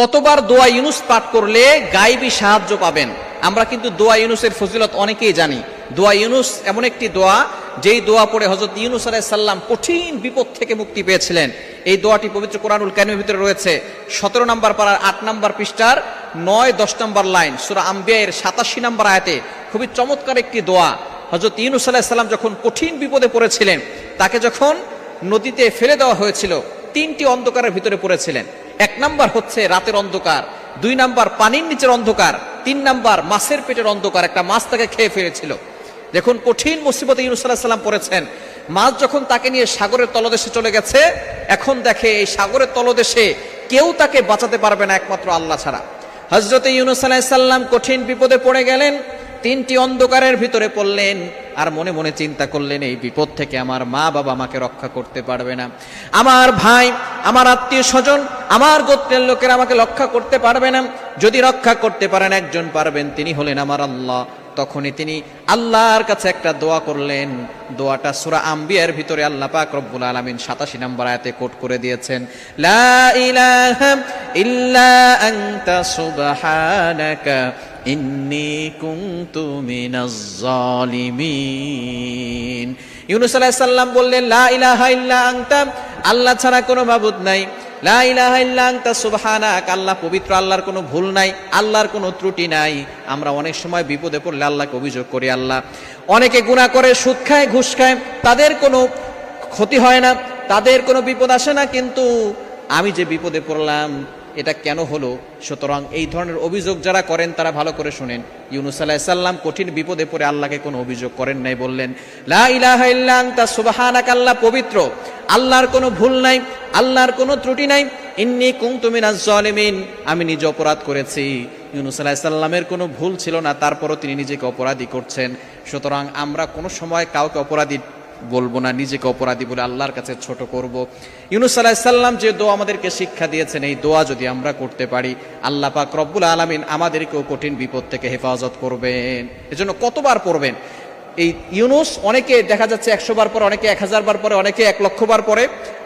কতবার দোয়া ইউনুস পাঠ করলে গাইবী সাহায্য পাবেন? আমরা কিন্তু দোয়া ইউনুসের ফজিলত অনেকেই জানি। দোয়া ইউনুস এমন একটি দোয়া, যেই দোয়া পড়ে হজরত ইউনুস আলাইসাল্লাম কঠিন বিপদ থেকে মুক্তি পেয়েছিলেন। এই দোয়াটি পবিত্র কোরআনুল কারিমের ভিতরে রয়েছে। সতেরো নম্বর পাড়ার আট নম্বর পৃষ্ঠার নয়, দশ নম্বর লাইন, সুরা আম্বিয়ায়ের সাতাশি নম্বর আয়াতে খুবই চমৎকার একটি দোয়া। হজরত ইউনুস আলাইসাল্লাম যখন কঠিন বিপদে পড়েছিলেন, তাকে যখন নদীতে ফেলে দেওয়া হয়েছিল তিনটি অন্ধকারের ভিতরে পড়েছিলেন। এক নাম্বার হচ্ছে রাতের অন্ধকার, দুই নাম্বার পানির নিচের অন্ধকার, তিন নাম্বার মাছের পেটের অন্ধকার, একটা মাছ তাকে খেয়ে ফেলেছিল দেখুন, কঠিন মুসিবতে ইউনুস আলাহ সাল্লাম পড়েছেন, মাছ যখন তাকে নিয়ে সাগরের তলদেশে চলে গেছে, এখন দেখে এই সাগরের তলদেশে কেউ তাকে বাঁচাতে পারবে না একমাত্র আল্লাহ ছাড়া। হজরত ইউনুস আলাইসাল্লাম কঠিন বিপদে পড়ে গেলেন তিনটি অন্ধকারের ভিতরে পড়লেন আর মনে মনে চিন্তা করলেন, এই বিপদ থেকে আমার মা বাবা আমাকে রক্ষা করতে পারবে না। আমার ভাই, আমার আত্মীয় স্বজন, আমার গোত্রের লোকের আমাকে রক্ষা করতে পারবে না। যদি রক্ষা করতে পারেন, একজন পারবেন, তিনি হলেন আমার আল্লাহ। তখনই তিনি আল্লাহর কাছে একটা দোয়া করলেন। দোয়াটা সুরা আম্বিয়ার ভিতরে আল্লাহ পাক রব্বুল আলামিন 87 নম্বর আয়াতে কোট করে দিয়েছেন। লা ইল্লা ইউনুস আলাইহিস সালাম বললেন, লা ইলাহা ইল্লা আনতা, আল্লাহ ছাড়া কোনো মাবুদ নাই। আল্লাহ পবিত্র, আল্লাহর কোনো ভুল নাই, আল্লাহর কোনো ত্রুটি নাই। আমরা অনেক সময় বিপদে পড়লে আল্লাহকে অভিযোগ করি, আল্লাহ। অনেকে গুনাহ করে, সুদ খায়, ঘুষ খায়, তাদের কোনো ক্ষতি হয় না, তাদের কোনো বিপদ আসে না, কিন্তু আমি যে বিপদে পড়লাম, এটা কেন হলো? সুতরাং এই ধরনের অভিযোগ যারা করেন, তারা ভালো করে শুনেন। ইউনুস আলাহ সাল্লাম কঠিন বিপদে পড়ে আল্লাহকে কোনো অভিযোগ করেন নাই বললেন, লা ইলাহা ইল্লা আল্লাহ পবিত্র। আল্লাহর কোনো ভুল নাই, আল্লাহর কোনো ত্রুটি নাই। ইন্নি কুনতু মিনাজ জালিমিন, আমি নিজে অপরাধ করেছি। ইউনুস আলাহ সাল্লামের কোনো ভুল ছিল না, তারপরও তিনি নিজেকে অপরাধী করছেন। সুতরাং আমরা কোনো সময় কাউকে অপরাধী বলব না, নিজেকে অপরাধী বলে আল্লাহর কাছে ছোট করব। ইউনুস আলাহ সাল্লাম যে দোয়া আমাদেরকে শিক্ষা দিয়েছেন, এই দোয়া যদি আমরা করতে পারি, আল্লাহ পাক রব্বুল আলমিন আমাদেরকেও কঠিন বিপদ থেকে হেফাজত করবেন। এজন্য কতবার পড়বেন? এই ইউনুস অনেকে দেখা যাচ্ছে একশো বার পরে, অনেকে এক হাজার বার পরে, অনেকে এক লক্ষ বার পরে।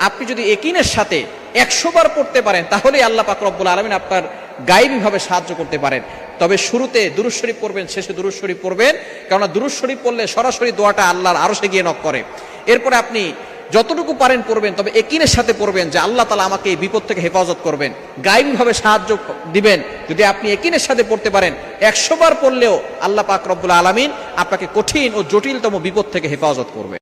আপনি যদি একিনের সাথে একশো বার পড়তে পারেন, তাহলে আল্লাহ পাক রব্বুল আলমিন আপনার গাইবীভাবে সাহায্য করতে পারেন। তবে শুরুতে দুরুজ শরীফ পড়বেন, শেষে দুরুজ শরীফ পড়বেন। কেননা দুরুজ শরীফ পড়লে সরাসরি দোয়াটা আল্লাহর আরও সে গিয়ে নক করে। এরপরে আপনি যতটুকু পারেন পড়বেন তবে একিনের সাথে পড়বেন যে আল্লাহ তালা আমাকে এই বিপদ থেকে হেফাজত করবেন। গাইবভাবে সাহায্য দিবেন। যদি আপনি একিনের সাথে পড়তে পারেন একশোবার পড়লেও আল্লাহ পাক রব্বুল আলমিন আপনাকে কঠিন ও জটিলতম বিপদ থেকে হেফাজত করবে।